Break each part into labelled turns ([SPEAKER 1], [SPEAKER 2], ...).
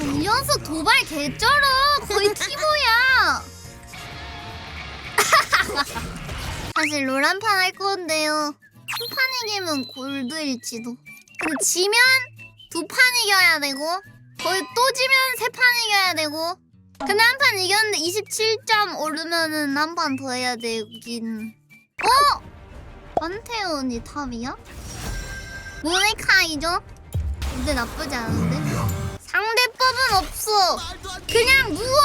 [SPEAKER 1] 이 녀석 도발 개쩔어 거의 티모야 사실 롤한판 할 건데요 한 판 이기면 골드일지도 근데 지면 두 판 이겨야 되고 거의 또 지면 세 판 이겨야 되고 근데 한 판 이겼는데 27점 오르면은 한 판 더 해야 되긴 어? 판테온이 탑이야? 모네카이죠? 근데 나쁘지 않은데? 상대법은 없어 그냥 누워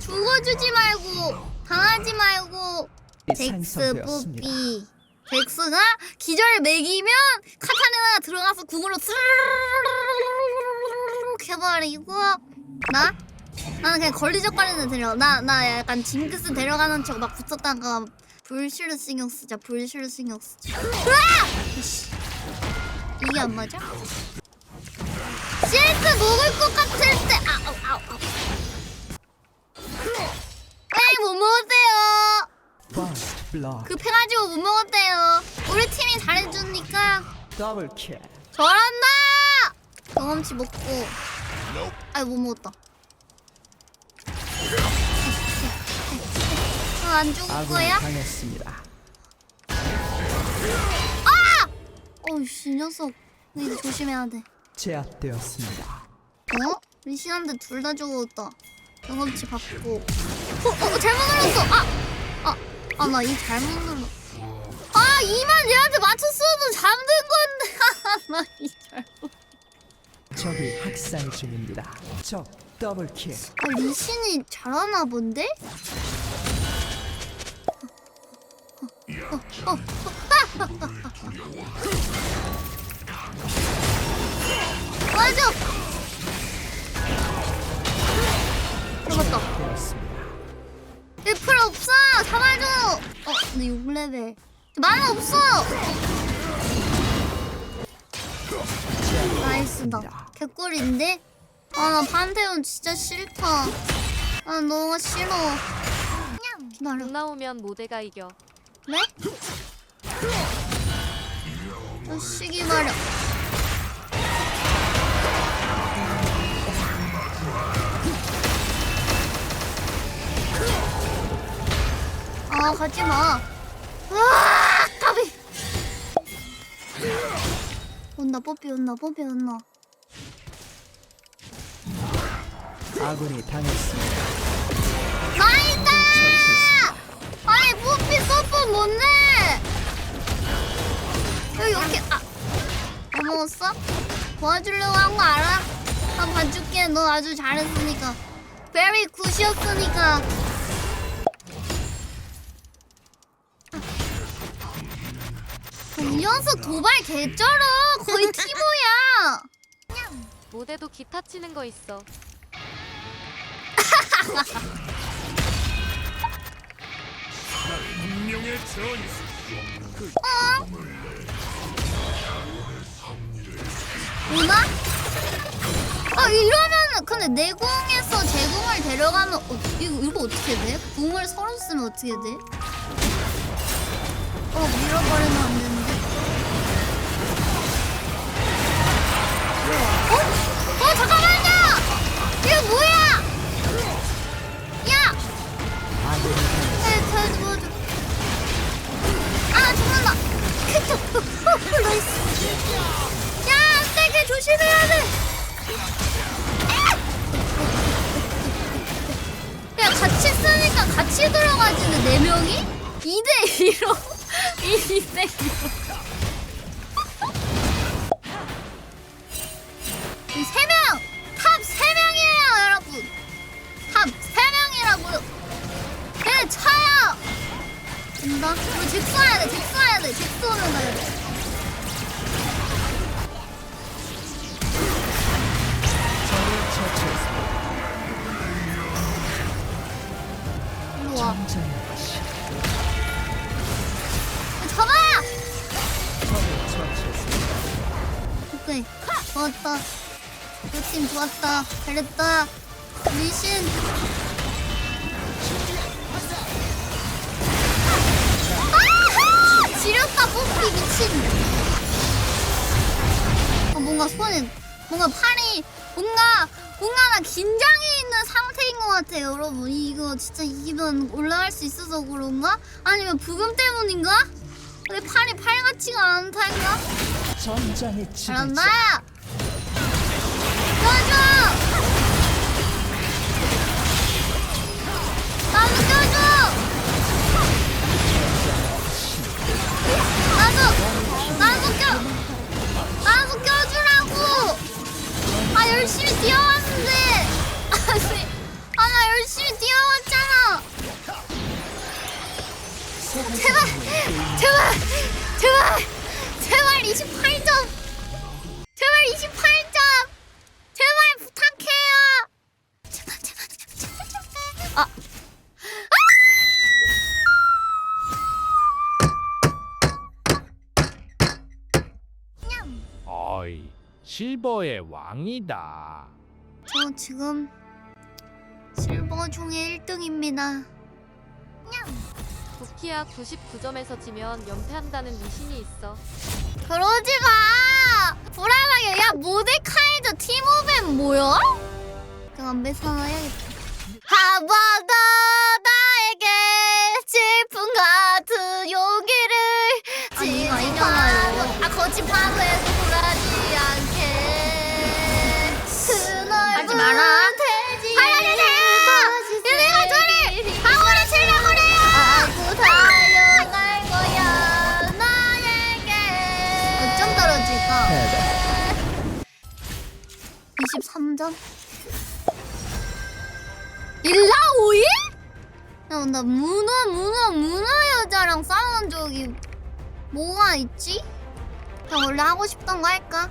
[SPEAKER 1] 죽어주지 말고 당하지 말고 잭스. 뽑기 잭스가 기절을 매기면 카타르나가 들어가서 궁으로 스르르르르르르르르 해버리고 나? 나는 그냥 걸리적거리는 데려 나 나 약간 징크스 데려가는 척 막 붙었다가 불실을 신경 쓰자 불실을 신경 쓰자! 이씨. 이게 안 맞아? 실크 먹을 것 같을 때. 아우 아우 아우 에이 못 먹었대요?
[SPEAKER 2] First blood.
[SPEAKER 1] 급해가지고 못 먹었대요? 우리 팀이 잘해주니까.
[SPEAKER 2] 더블 킬.
[SPEAKER 1] 잘한다! 경험치 먹고. 아이 못 먹었다. 어, 안 죽을
[SPEAKER 2] 아군이
[SPEAKER 1] 거야?
[SPEAKER 2] 당했습니다.
[SPEAKER 1] 어이씨 이 녀석. 나 이제 조심해야 돼
[SPEAKER 2] 제압되었습니다.
[SPEAKER 1] 어? 리시한테 둘 다 죽었다. 경험치 받고. 어, 어, 잘못 눌렀어. 아, 아, 아, 나 이 잘못 눌러. 아, 이만 얘한테 맞췄어도 잠든 건데. 나 이 잘못.
[SPEAKER 2] 적이 학살 중입니다. 적 더블 킬.
[SPEAKER 1] 아, 리신이 잘하나 본데? 어, 어, 어, 아! 들 어갔다.
[SPEAKER 2] 되었습니다.
[SPEAKER 1] 애플 없어! 잡아줘! 어, 근데 6레벨. 만화 없어! 나이스다. 개꿀인데? 아, 나 판테온 진짜 싫다. 아, 너무 싫어. 기다려.
[SPEAKER 3] 공 나오면 모대가 이겨.
[SPEAKER 1] 네? 자식이 말이야. 아, 가지 마. 아, 까비. 온다, 뽀삐 온다, 뽀삐 온다.
[SPEAKER 2] 아군이 당했습니다.
[SPEAKER 1] 나이다! 아니, 뽀삐 서포 못내! 여기, 이렇게, 아. 안 먹었어? 도와주려고 한 거 알아? 한 봐줄게. 너 아주 잘했으니까. 베리 굿이었으니까. 이 녀석 도발 개쩔어. 거의 티모야.
[SPEAKER 3] 모대도 기타 치는 거 있어.
[SPEAKER 4] 운명의 전이
[SPEAKER 1] 오나? 아 이러면 근데 내 궁에서 제 궁을 데려가면 어, 이거, 이거 어떻게 돼? 궁을 서로 쓰면 어떻게 돼? 어 밀어버리면 안 되는 같이 쓰니까 같이 들어가지는 네 명이? 2대 2로? 2대 2로. 세 명! 탑 세 명이에요 여러분! 탑 세 명이라고요 네 차요! 된다 이거 잭스 와야 돼 잭스 와야 돼 잭스 오면 가야 돼 좋았다 잘했다 리신 아하! 지렸다 뽑기 미친 어, 뭔가 손에 뭔가 팔이 뭔가 뭔가 나 긴장해 있는 상태인 것 같아요 여러분 이거 진짜 이기면 올라갈 수 있어서 그런가? 아니면 부금 때문인가? 내 팔이 팔같지가?
[SPEAKER 2] 전장의
[SPEAKER 1] 잘한다! 껴줘! 아! 제발! 제발! 제발! 제발 28
[SPEAKER 4] 어이, 실버의 왕이다.
[SPEAKER 1] 저 지금 실버 중에 1등입니다.
[SPEAKER 3] 부키야 99점에서 지면 연패한다는 미신이 있어.
[SPEAKER 1] 그러지 마! 불안하게 야 모데카이저 팀오벤 뭐야? 그럼 매사 해야겠다. 한번더 23점? 일라 오일? 야, 나 문어 문어 문어 여자랑 싸운 적이 뭐가 있지? 그냥 원래 하고 싶던 거 할까?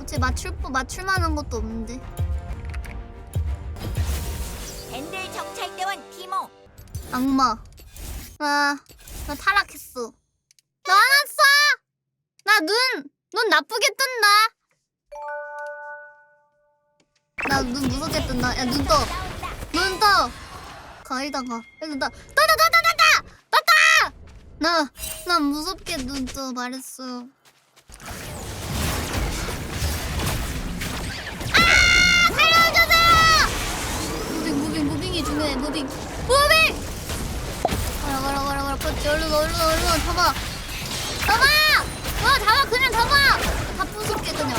[SPEAKER 1] 어차피 맞출 법 맞출 만한 것도 없는데
[SPEAKER 5] 밴들 정찰대원 티모
[SPEAKER 1] 악마 아, 나 타락했어 나왔어! 나 눈! 눈 나쁘게 뜬다 나 눈 무섭게 뜬다. 야 눈 떠! 눈 떠! 가이다 가. 일로 나 떠다 떠다 떠다! 떠다! 나, 나 무섭게 눈 떠. 말했어. 아! 살려주세요! 무빙 무빙 무빙이 중요해. 무빙. 무빙! 가라 가라 가라 가라. 그렇지. 얼른 얼른 얼른 잡아. 잡아! 와 잡아. 그냥 잡아. 다 부술게 그냥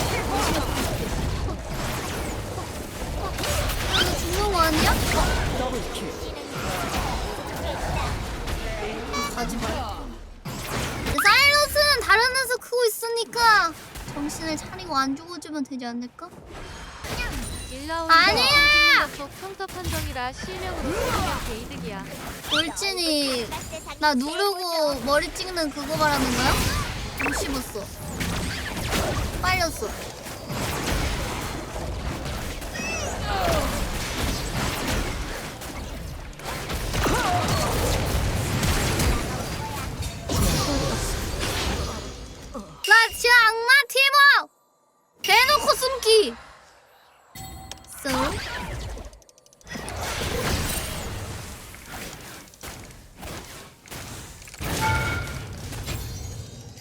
[SPEAKER 1] 아니야?
[SPEAKER 2] 더블킬
[SPEAKER 1] 가지 마 사이러스는 다른 데서 크고 있으니까 정신을 차리고 안 죽어주면 되지 않을까?
[SPEAKER 3] 1라운드
[SPEAKER 1] 아니야!
[SPEAKER 3] 평타 판정이라 실명으로 쓰면 개이득이야.
[SPEAKER 1] 돌진이 나 누르고 머리 찍는 그거 말하는 거야? 못 씹었어 빨렸어 나 지금 악마 팀워 대놓고 숨기! 쏘.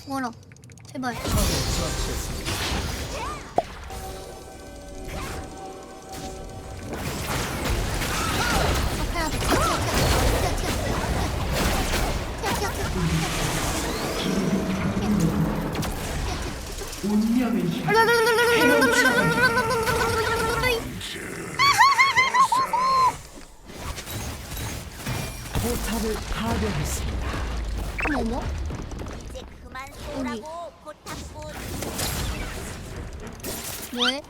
[SPEAKER 1] 죽어라. 제발.
[SPEAKER 2] 적을 처치했습니다
[SPEAKER 1] 해야 돼. 튀어, 튀어, 튀어, 튀어, 튀어, 튀어, 튀어, 튀어,
[SPEAKER 2] 포탑을 파괴했습니다
[SPEAKER 1] 어머,
[SPEAKER 5] 이제 그만 쏘라고 포탑꾼
[SPEAKER 1] 뭐해?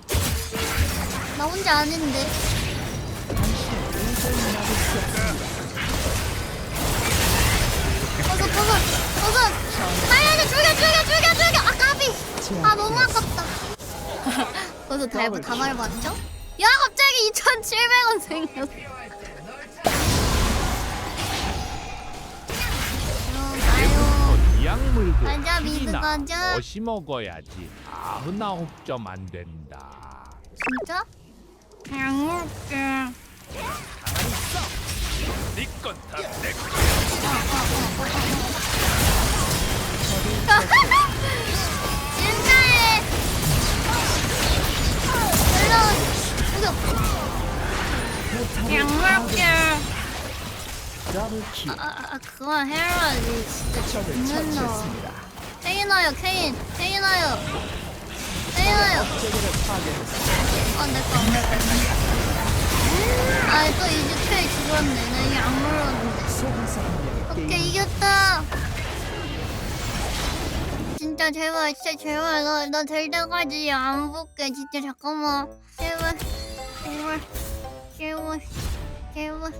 [SPEAKER 1] 나 혼자 아닌데. 버섯, 버섯, 버섯! 살려줘, 죽여, 죽여, 죽여, 죽여! 아, 까비! 아, 너무 아깝다. 버섯 달고 다 밟았죠? 야, 갑자기 2,700원 생겼어.
[SPEAKER 4] 물고
[SPEAKER 1] 가자, 미드 가자.
[SPEAKER 4] 어시 먹어야지. 아흔아홉 점 안 된다.
[SPEAKER 1] 진짜? 그냥 먹게.
[SPEAKER 2] 양말게. 아,
[SPEAKER 1] 아, 아 그만 해라지 진짜 죽는다. 케이나요 케인 케이나요 케이나요.
[SPEAKER 2] 안될거
[SPEAKER 1] 안될거. 아또 이제 케이 죽었네. 나 이게 안 물었는데. 오케이 이겼다. 진짜 제발 진짜 제발. 나 나 될 때까지 안 볼게. 진짜 잠깐만. 제발 제발 제발 제발.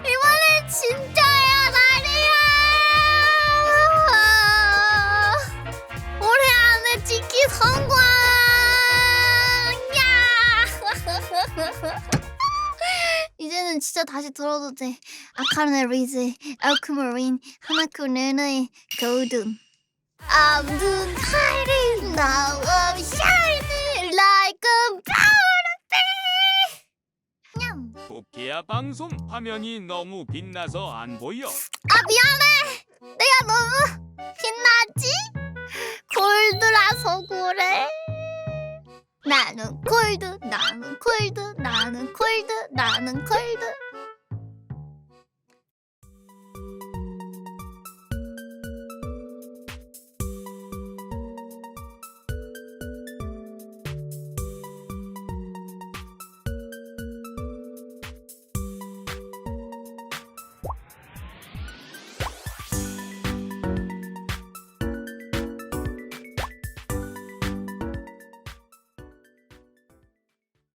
[SPEAKER 1] 이번엔 진짜 진짜 다시 들어도 돼. 아카르네 리즈 알크마린 하나쿠네의 golden I'm the fighting now I'm shining like a 냥
[SPEAKER 6] 토끼야 방송. 화면이 너무 빛나서 안 보여.
[SPEAKER 1] 아 미안해. 내가 너무 빛나지? 골드라서 그래 나는 골드 나는 골드 나는 골드 나는 골드